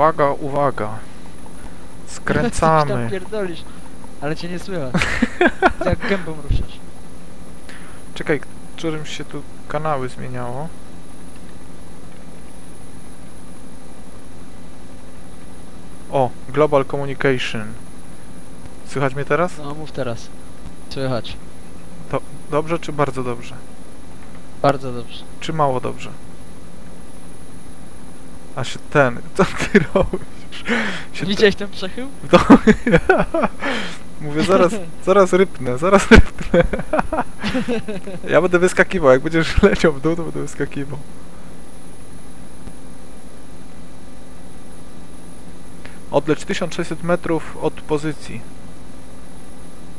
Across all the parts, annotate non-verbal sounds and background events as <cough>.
Uwaga, uwaga. <laughs> Coś tam Skręcamy. pierdolisz, ale cię nie słychać. Jak gębą ruszasz. Czekaj, którymś się tu kanały zmieniało. O, Global Communication. Słychać mnie teraz? No mów teraz. Słychać. Dobrze czy bardzo dobrze? Bardzo dobrze. Czy mało dobrze? A się ten, <laughs> co ty robisz? Się Widziałeś ten przechył? To... <laughs> Mówię, zaraz, zaraz rypnę, zaraz rypnę. ja będę wyskakiwał, jak będziesz <laughs> leciał w dół, to będę wyskakiwał. Odleć 1600 metrów od pozycji.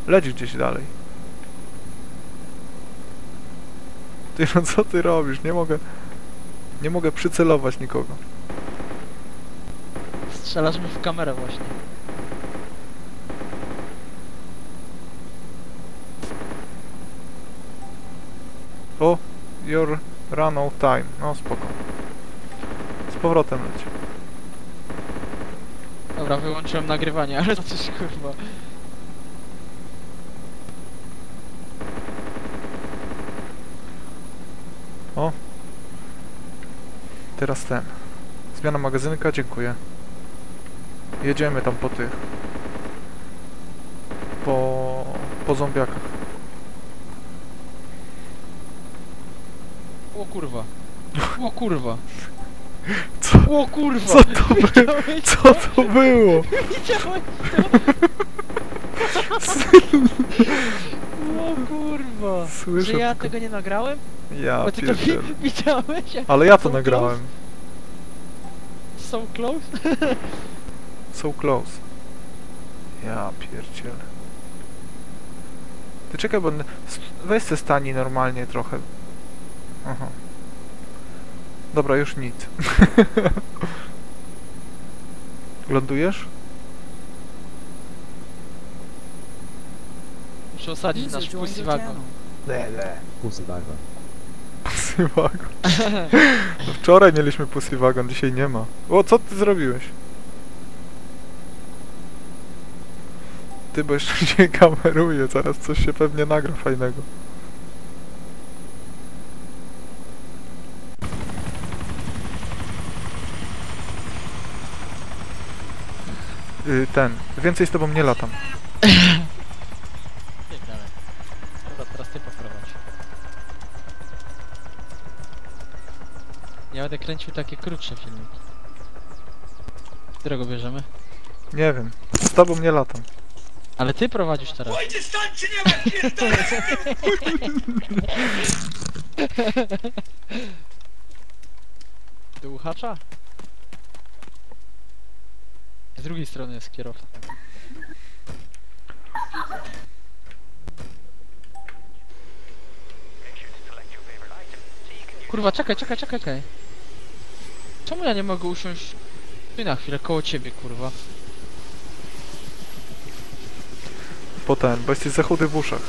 Leć gdzieś dalej. Ty, no co ty robisz? Nie mogę... Nie mogę przycelować nikogo. Strzelasz mi w kamerę właśnie. O, your run out time. No spoko. Z powrotem leć. Dobra, wyłączyłem nagrywanie, ale to coś kurwa. Teraz ten. Zmiana magazynka, dziękuję. Jedziemy tam po tych. Po... po zombiakach. O kurwa. O <laughs> kurwa. Co? O kurwa. Co to było? Widziałeś Co to było? <laughs> Widziałeś <laughs> O kurwa. Słyszę Że ja tylko- tego nie nagrałem? Ja Bo ty to wi widziałeś? Ale ja to nagrałem. So close? So close. Ja pierdzielę. Ty czekaj, bo... Weź se stani normalnie trochę. Aha. Dobra, już nic. <laughs> Lądujesz? Muszę osadzić nasz pussy wagon. Pusy wagon. Pussy wagon. No Wczoraj mieliśmy pussy wagon, dzisiaj nie ma. O, co ty zrobiłeś? Ty, bo jeszcze <laughs> się kameruje, zaraz coś się pewnie nagra fajnego. Y, ten, więcej z tobą nie latam. <laughs> Dobra, teraz ty poprowadź. Ja będę kręcił takie krótsze filmiki. Którego bierzemy? Nie wiem, z tobą nie latam. Ale ty prowadzisz teraz. Do uchacza? Z drugiej strony jest kierowca. Kurwa, czekaj, czekaj, czekaj, czekaj. Czemu ja nie mogę usiąść tu na chwilę koło ciebie, kurwa? Po ten, bo jesteś za chudy w uszach.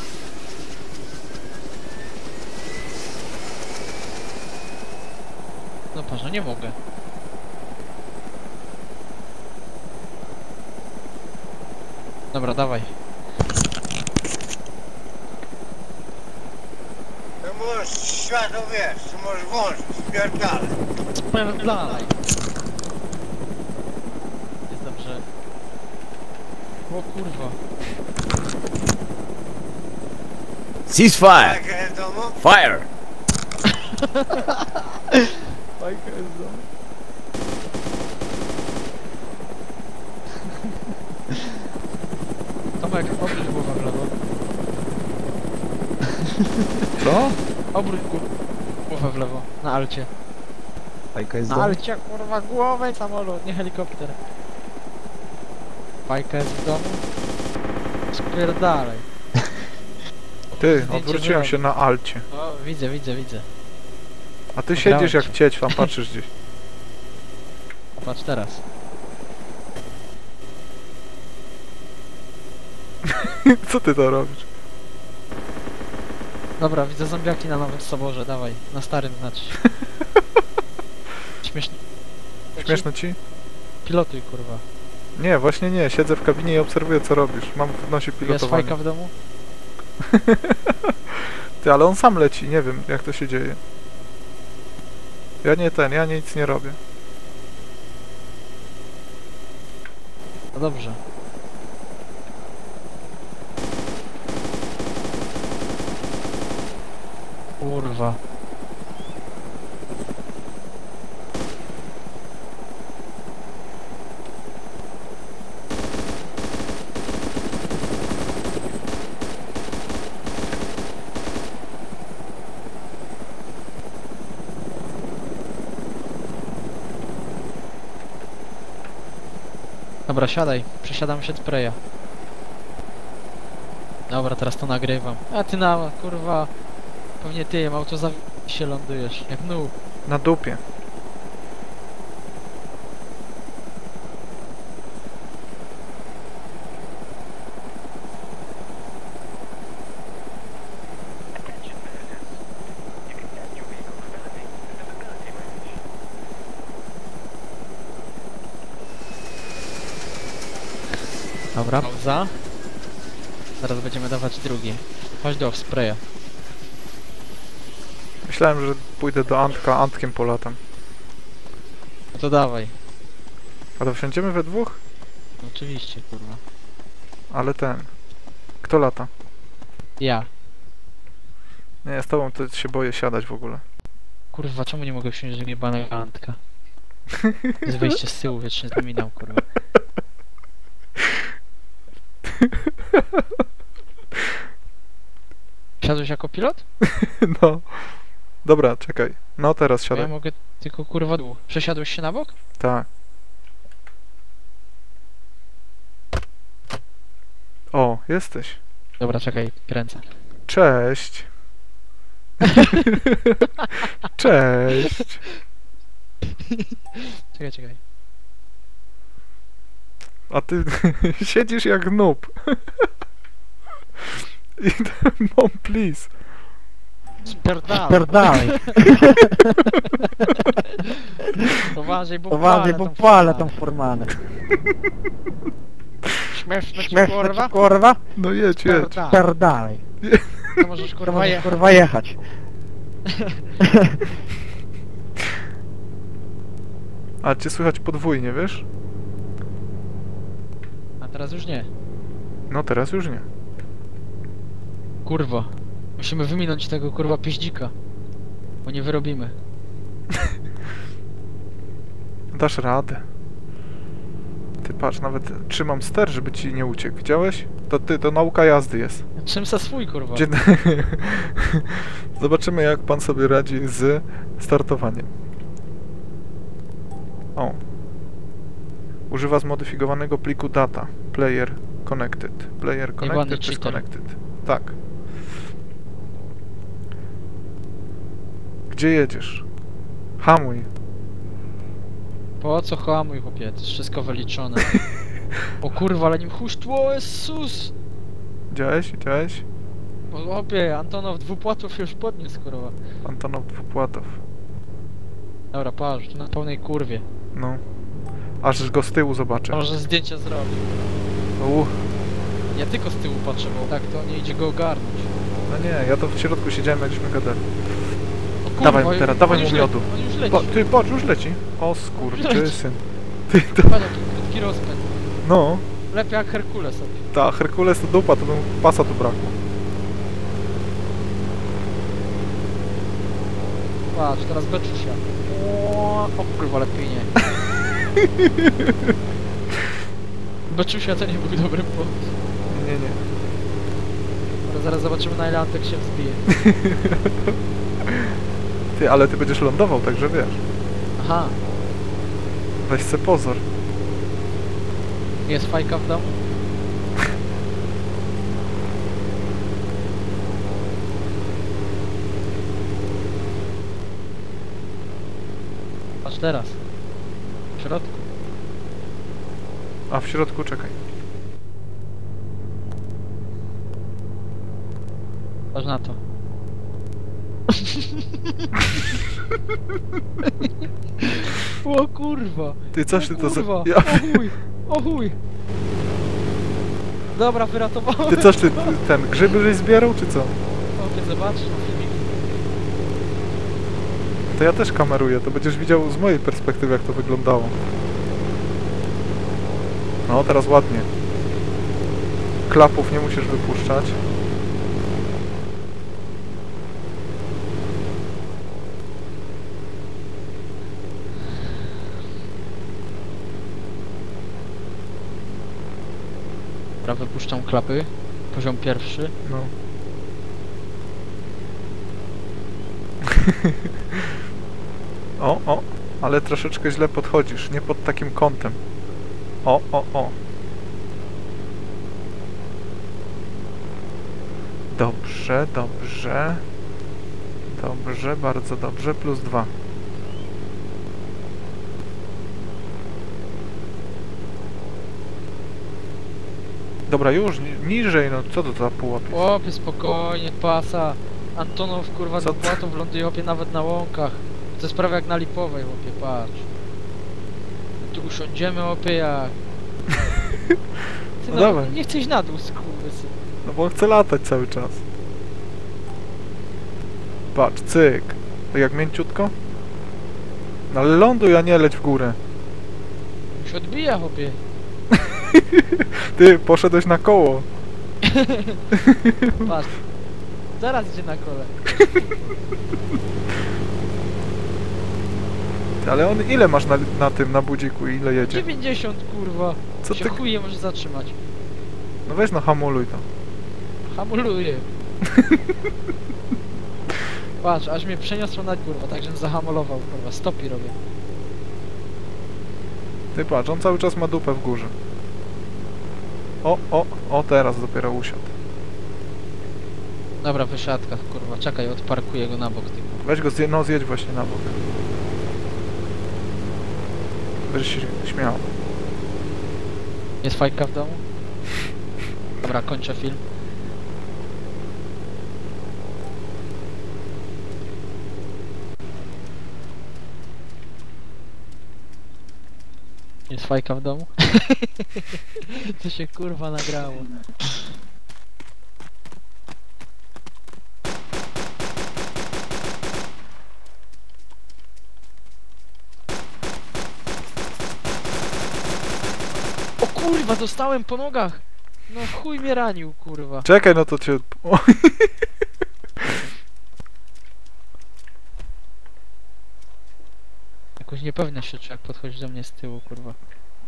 No patrz, no nie mogę. Dobra, dawaj. Ty możesz światło wiesz, możesz włączyć, spierdalaj. Powiem dalej. Jest dobrze. O kurwa. Ceasefire! Tak jest w domu? Fire! Fajka jest za. Tomek, obróć głowę w lewo. Co? Obróć głowę w lewo. Na alcie. Fajka jest Na alcie, kurwa, głowę samolot, nie helikopter. Fajka jest w domu. Spierdalaj. <laughs> Ty, Zdjęcie odwróciłem się na alcie. O, widzę, widzę, widzę. A ty siedzisz jak cię. cieć, tam patrzysz <laughs> gdzieś. Patrz teraz. <laughs> Co ty to robisz? Dobra, widzę zombiaki na Nowym Soborze, dawaj. Na starym znaczy. Śmieszne ci? Pilotuj, kurwa. Nie, właśnie nie. Siedzę w kabinie i obserwuję co robisz. Mam w nosie Jest pilotowanie. fajka w domu? <laughs> Ty, ale on sam leci. Nie wiem jak to się dzieje. Ja nie ten, ja nic nie robię. No dobrze. Kurwa. Dobra, siadaj. Przesiadam się spraya. Dobra, teraz to nagrywam. A ty na, kurwa. Pewnie ty, auto za się lądujesz. Jak noob. Na dupie. Dobra, pauza. Zaraz będziemy dawać drugi. Chodź do spraya. Myślałem, że pójdę do Antka, Antkiem polatam. No to dawaj. A to wsiądziemy we dwóch? Oczywiście, kurwa. Ale ten... Kto lata? Ja. Nie, z tobą to się boję siadać w ogóle. Kurwa, czemu nie mogę wsiąść do niebanego Antka? <laughs> Z wyjście z tyłu wiecznie zapominał, kurwa. Siadłeś jako pilot? <laughs> No. Dobra, czekaj. No teraz Bo ja siadaj. mogę tylko kurwa dół. Przesiadłeś się na bok? Tak. O, jesteś. Dobra, czekaj, kręcę. Cześć. <laughs> <laughs> Cześć. Czekaj, czekaj. A ty <laughs> siedzisz jak noob. <laughs> I mom, please. Spierdalaj. Spierdalaj. <laughs> Poważnie, bo palę bo tą palę furmanę. tą furmanę. Śmieszne ci Śmieszne kurwa? ci, kurwa? No jedź, jedź. Spierdalaj. To możesz To kurwa możesz jechać. kurwa jechać. A cię słychać podwójnie, wiesz? Teraz już nie. No teraz już nie. Kurwa. Musimy wyminąć tego kurwa pieździka. Bo nie wyrobimy. <laughs> Dasz radę. Ty patrz, nawet trzymam ster, żeby ci nie uciekł. Widziałeś? To ty, to nauka jazdy jest. Czym se swój kurwa? Dzień... <laughs> Zobaczymy jak pan sobie radzi z startowaniem. O. Używa zmodyfikowanego pliku data. Player connected. Player connected cheater. connected. Tak. Gdzie jedziesz? Hamuj. Po co hamuj chłopie? To jest wszystko wyliczone. <laughs> O kurwa, ale nim huśtło, Jezus! Widziałeś? Widziałeś? O chłopie, Antonow dwupłatów już podniósł kurwa. Antonow Dwupłatow. Dobra, patrz, na pełnej kurwie. No. Aż go z tyłu zobaczę. Może zdjęcia zrobić. U, Ja tylko z tyłu patrzę, bo tak to nie idzie go ogarnąć. no nie, ja to w środku siedziałem jak żeśmy gadali. O kurwa, Dawaj mu teraz, dawaj mu miodu. Po, ty, patrz, już leci. O skurczysyn. Ty, to... Patrz jaki krótki rozpęd. No, Lepiej jak Herkules sobie. ta Herkules to dupa, to bym pasa tu brakło. Patrz, teraz beczusia. O, o kurwa, lepiej nie. <laughs> beczusia to nie był dobry pomysł. Nie, nie. Ale zaraz zobaczymy na ile Antek się wzbije. <laughs> Ty, ale ty będziesz lądował, także wiesz. Aha, Weź se pozor. jest fajka w domu? Patrz teraz. W środku. A w środku czekaj. Patrz na to. O kurwa! Ty coś ty to za... kurwa! Ja... O chuj! O chuj! Dobra, wyratowałem. Ty coś ty, ty ten grzyby żeś zbierał czy co? Na filmik. To ja też kameruję, to będziesz widział z mojej perspektywy jak to wyglądało. No, teraz ładnie. Klapów nie musisz wypuszczać. Dobra, wypuszczam klapy. Poziom pierwszy. No. <laughs> o, o, ale troszeczkę źle podchodzisz, nie pod takim kątem. O, o, o. Dobrze, dobrze. Dobrze, bardzo dobrze, plus dwa. Dobra, już, ni- niżej, no co to za pułap jest? Chłopie, spokojnie, pasa. Antonów kurwa ty? płatów ląduje chłopie nawet na łąkach. To jest prawie jak na lipowej chłopie, patrz. Tu usiądziemy jak... <laughs> Ty No no, dawaj. nie chcesz na dół skurwysy. No bo on chce latać cały czas. Patrz, cyk. Tak jak mięciutko? No ale ląduj, a nie leć w górę. Już odbija chłopie. <laughs> Ty, poszedłeś na koło. <laughs> Patrz. Zaraz idzie na kole. Ty, Ale on ile masz na, na tym, na budziku i ile jedzie? 90 kurwa. Co się ty... chuje może zatrzymać. No weź no hamuluj to. Hamuluje. <laughs> Patrz, aż mnie przeniosło na kurwa, tak żebym zahamulował kurwa. Stopi robię. Ty patrz, on cały czas ma dupę w górze. O, o, o teraz dopiero usiadł. Dobra, wysiadka kurwa. Czekaj, odparkuję go na bok tylko. Weź go, zje, no zjedź właśnie na bok. Się śmiał. Jest fajka w domu? Dobra, kończę film. Jest fajka w domu? <laughs> to się kurwa nagrało. Kurwa, dostałem po nogach! No chuj mnie ranił, kurwa. Czekaj, no to cię... <laughs> O, Jakoś niepewnie się czuję, jak podchodzi do mnie z tyłu, kurwa.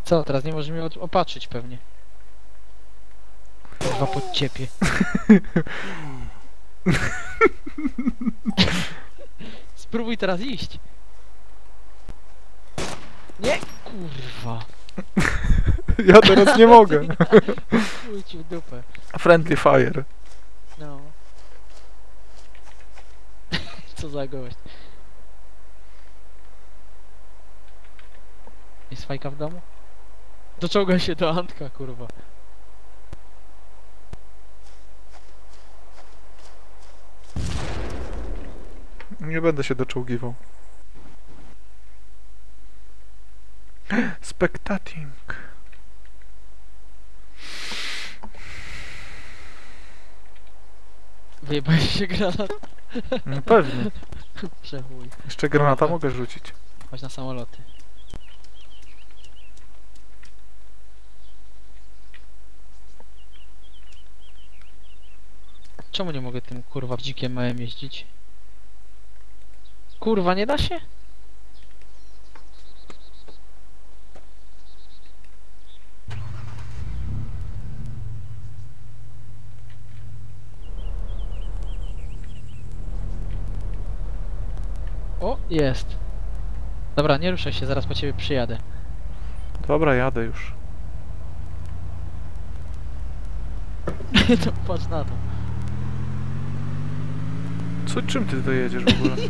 Co, teraz nie może mnie opatrzyć pewnie. Kurwa, pod ciepie. <laughs> Spróbuj teraz iść. Nie, kurwa. <laughs> <laughs> ja teraz nie mogę. Chuj ci w dupę. Friendly fire. No. <laughs> Co za gość. Jest fajka w domu? Doczołga się do Antka, kurwa. Nie będę się doczołgiwał. <gasps> Spectating. Wyjebałeś się granat. No pewnie. Przechuj. Jeszcze granata mogę rzucić. Chodź na samoloty. Czemu nie mogę tym kurwa w dzikiem małym jeździć? Kurwa, nie da się? O, jest. Dobra, nie ruszaj się, zaraz po ciebie przyjadę. Dobra, jadę już. to <laughs> patrz na to. Co, czym ty dojedziesz w ogóle? <laughs>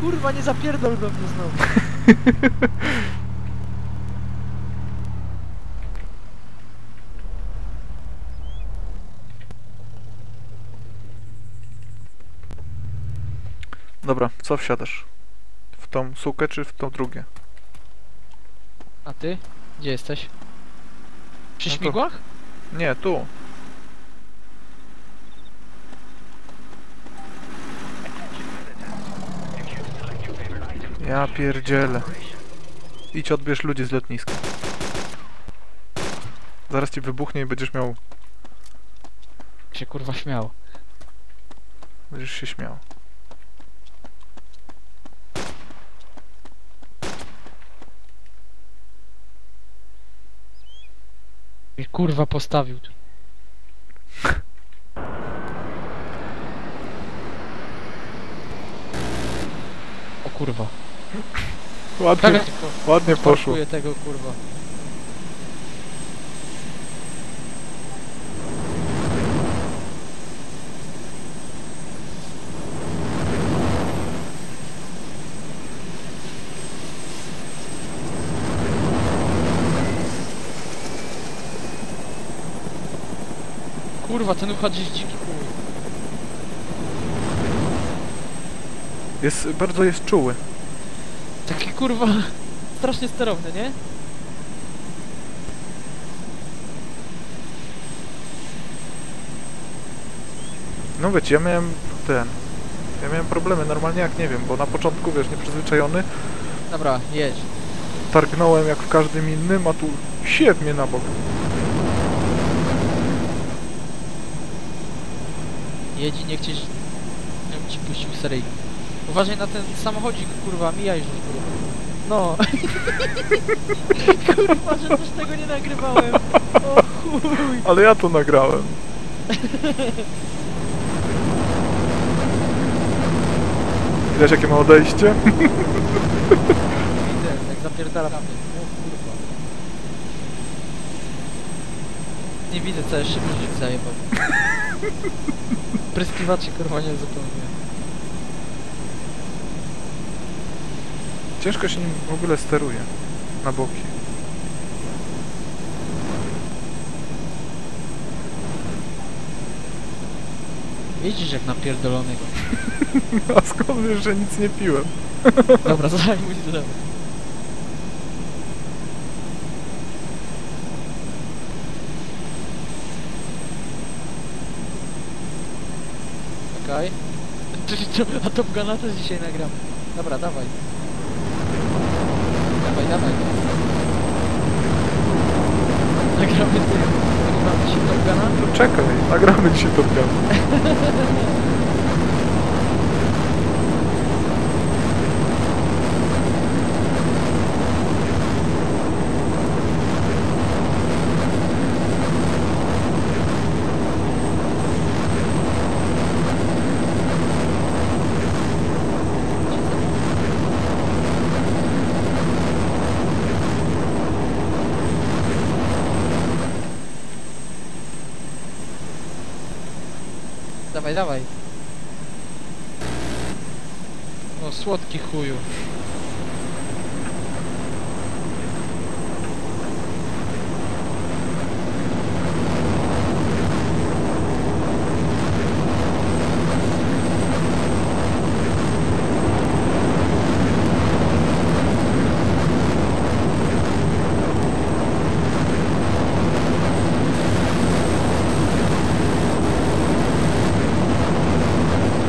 Kurwa, nie zapierdol we mnie znowu. <laughs> Co wsiadasz? W tą sukę, czy w to drugie? A ty? Gdzie jesteś? Przy No śmigłach? Nie, tu. Ja pierdzielę. Idź odbierz ludzi z lotniska. Zaraz ci wybuchnie i będziesz miał... Się kurwa śmiał. Będziesz się śmiał. I kurwa postawił tu. O kurwa. Ładnie, Tak, tylko ładnie poszło. parkuję tego kurwa. Kurwa, ten uchadź jest dziki. Jest, bardzo jest czuły. Taki kurwa <laughs> strasznie sterowny, nie? No wiecie, ja miałem ten... Ja miałem problemy normalnie jak nie wiem, bo na początku, wiesz, nieprzyzwyczajony, Dobra, jedź. targnąłem jak w każdym innym, a tu siew mnie na bok. Jedź i niech cię... Ja bym ci puścił seryjnie. Uważaj na ten samochodzik, kurwa, mijaj już kurwa. No. <laughs> kurwa, że też tego nie nagrywałem. O chuj. Ale ja to nagrałem. Widać jakie ma odejście? Widzę, jak zapierdala mnie. O kurwa. Nie widzę, co jeszcze brzuch zajebał. <laughs> <laughs> Pryskiwaczy kurwa nie zupełnie. Ciężko się nim w ogóle steruje. Na boki. Widzisz jak napierdolonego. <laughs> A skąd wiesz, że nic nie piłem? Dobra, <laughs> zajmuj drzewo. <laughs> To, a Top Guna też dzisiaj nagram. Dobra, dawaj. Dawaj, dawaj. Nagramy. Nagramy dzisiaj Top Guna? To czekaj, nagramy dzisiaj to Gun. <laughs> Dawaj, dawaj. O, słodki chuju.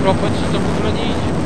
Propać, że to w ogóle nie idzie.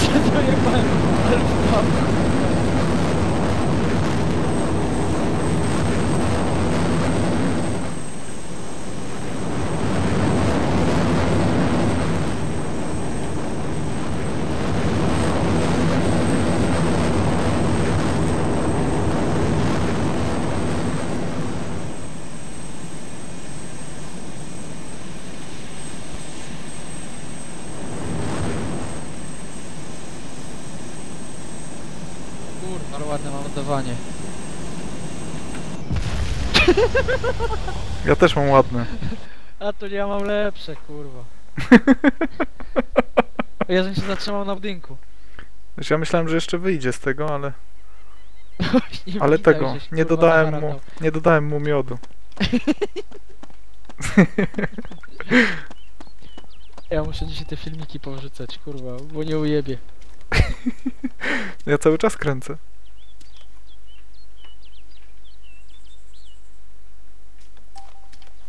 Siedziałem, ale <laughs> Ja też mam ładne. A tu ja mam lepsze, kurwa. <laughs> Ja żebym się zatrzymał na budynku. Wiesz, ja myślałem, że jeszcze wyjdzie z tego, ale... Nie Ale widać, tego, żeś, nie kurwa, dodałem mu, nie dodałem mu miodu. <laughs> Ja muszę dzisiaj te filmiki powrzucać, kurwa, bo nie ujebie. Ja cały czas kręcę.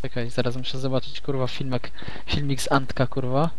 Czekaj, zaraz muszę zobaczyć, kurwa, filmek, filmik z Antka, kurwa.